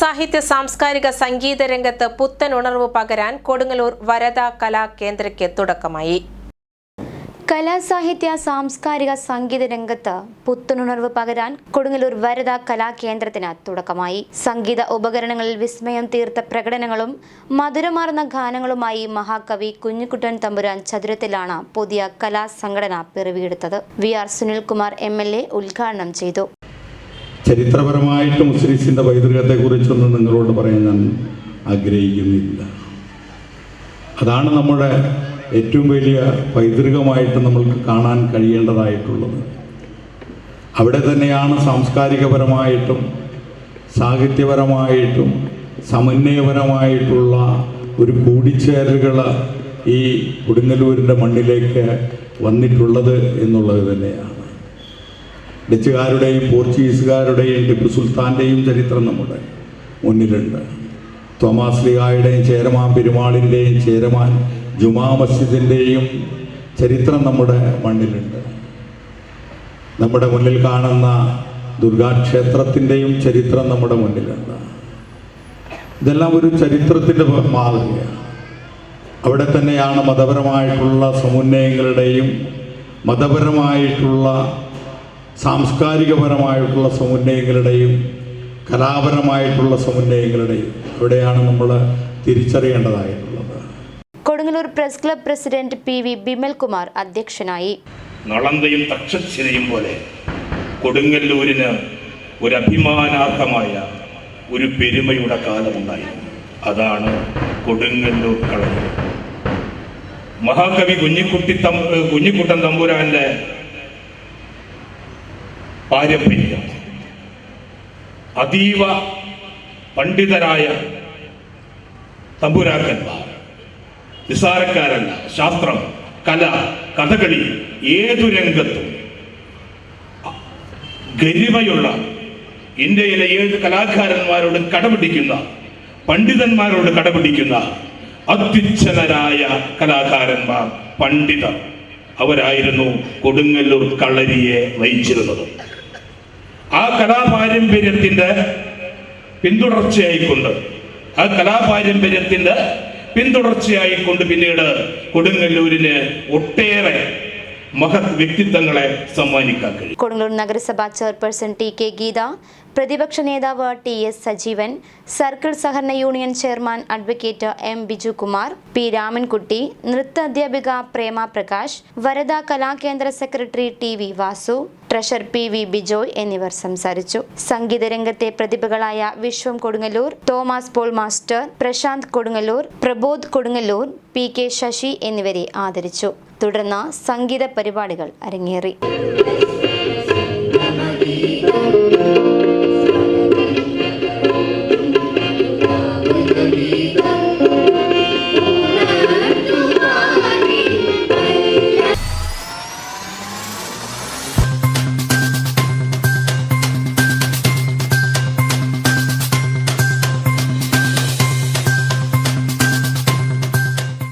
സാഹിത്യ സാംസ്കാരിക സംഗീത രംഗത്ത് പുത്തൻ ഉണർവ് പകരാൻ കൊടുങ്ങല്ലൂർ വരദ കലാ കേന്ദ്രയ്ക്ക് തുടക്കമായി. കലാസാഹിത്യ സാംസ്കാരിക സംഗീത രംഗത്ത് പുത്തനുണർവ് പകരാൻ കൊടുങ്ങല്ലൂർ വരദ കലാകേന്ദ്രത്തിന് തുടക്കമായി. സംഗീത ഉപകരണങ്ങളിൽ വിസ്മയം തീർത്ത പ്രകടനങ്ങളും മധുരമാർന്ന ഗാനങ്ങളുമായി മഹാകവി കുഞ്ഞുകുട്ടൻ തമ്പുരാൻ ചതുരത്തിലാണ് പുതിയ കലാസംഘടന പിറവിയെടുത്തത്. V R Sunilkumar M L A ഉദ്ഘാടനം ചെയ്തു. ചരിത്രപരമായിട്ട് മുസ്ലിംസിന്റെ പൈതൃകത്തെക്കുറിച്ചൊന്നും നിങ്ങളോട് പറയാൻ ഞാൻ ആഗ്രഹിക്കുന്നില്ല. അതാണ് നമ്മുടെ ഏറ്റവും വലിയ പൈതൃകമായിട്ട് നമ്മൾക്ക് കാണാൻ കഴിയേണ്ടതായിട്ടുള്ളത്. അവിടെ തന്നെയാണ് സാംസ്കാരികപരമായിട്ടും സാഹിത്യപരമായിട്ടും സമന്വയപരമായിട്ടുള്ള ഒരു കൂടിച്ചേരലുകൾ ഈ കൊടുങ്ങല്ലൂരിന്റെ മണ്ണിലേക്ക് വന്നിട്ടുള്ളത് എന്നുള്ളത് തന്നെയാണ്. ഡച്ചുകാരുടെയും പോർച്ചുഗീസുകാരുടെയും ടിപ്പു സുൽത്താന്റെയും ചരിത്രം നമ്മുടെ മുന്നിലുണ്ട്. തോമാസ് ലിഹായുടെയും ചേരമാൻ പെരുമാളിന്റെയും ചേരമാൻ ജുമാ മസ്ജിദിന്റെയും ചരിത്രം നമ്മുടെ മണ്ണിലുണ്ട്. നമ്മുടെ മുന്നിൽ കാണുന്ന ദുർഗാക്ഷേത്രത്തിന്റെയും ചരിത്രം നമ്മുടെ മുന്നിലുണ്ട്. ഇതെല്ലാം ഒരു ചരിത്രത്തിന്റെ മാതൃകയാണ്. അവിടെ തന്നെയാണ് മതപരമായിട്ടുള്ള സമുന്നയങ്ങളുടെയും മതപരമായിട്ടുള്ള സാംസ്കാരികപരമായിട്ടുള്ള സമുന്നയങ്ങളുടെയും കലാപരമായിട്ടുള്ള സമുന്നയങ്ങളുടെയും അവിടെയാണ് നമ്മൾ തിരിച്ചറിയേണ്ടതായിട്ടുള്ളത്. Kodungallur press club president P V Bimalkumar അധ്യക്ഷനായി. നളന്തയും തക്ഷശിലയും പോലെ കൊടുങ്ങല്ലൂരിന് ഒരു അഭിമാനാർഹമായ ഒരു പെരുമയുടെ കാലമുണ്ടായി അതാണ് കൊടുങ്ങല്ലൂർ കളരി. മഹാകവി കുഞ്ഞിക്കുട്ടി തം കുഞ്ഞിക്കുട്ടൻ തമ്പുരാന്റെ പാരമ്പര്യം. അതീവ പണ്ഡിതരായ തമ്പുരാക്കന്മാർ നിസാരക്കാരല്ല ശാസ്ത്രം കല കഥകളി ഏതു രംഗത്തും ഗരിമയുള്ള ഇന്ത്യയിലെ ഏത് കലാകാരന്മാരോട് കടപിടിക്കുന്ന പണ്ഡിതന്മാരോട് കടപിടിക്കുന്ന അത്യുച്ഛനരായ കലാകാരന്മാർ പണ്ഡിതർ. അവരായിരുന്നു കൊടുങ്ങല്ലൂർ കളരിയെ നയിച്ചിരുന്നത് ആ കലാപാരമ്പര്യത്തിന്റെ പിന്തുടർച്ചയായിക്കൊണ്ട് ആ കലാപാരമ്പര്യത്തിന്റെ പിന്തുടർച്ചയായിക്കൊണ്ട് പിന്നീട് കൊടുങ്ങല്ലൂരിന് ഒട്ടേറെ മഹത് വ്യക്തിത്വങ്ങളെ സമ്മാനിക്കാൻ കഴിയും. കൊടുങ്ങല്ലൂർ നഗരസഭാ ചെയർപേഴ്സൺ ടി കെ ഗീത പ്രതിപക്ഷ നേതാവ് ടി എസ് സജീവൻ സർക്കിൾ സഹകരണ union chairman advocate M Bijukumar P Ramankutty നൃത്ത അധ്യാപിക Prema Prakash Varada Kalakendra secretary T V Vasu treasurer P V Bijoy എന്നിവർ സംസാരിച്ചു. സംഗീതരംഗത്തെ പ്രതിഭകളായ Viswam Kodungallur Thomas Paul master Prashanth Kodungallur Prabodh Kodungallur P K Sasi എന്നിവരെ ആദരിച്ചു. തുടർന്ന് സംഗീത പരിപാടികൾ അരങ്ങേറി.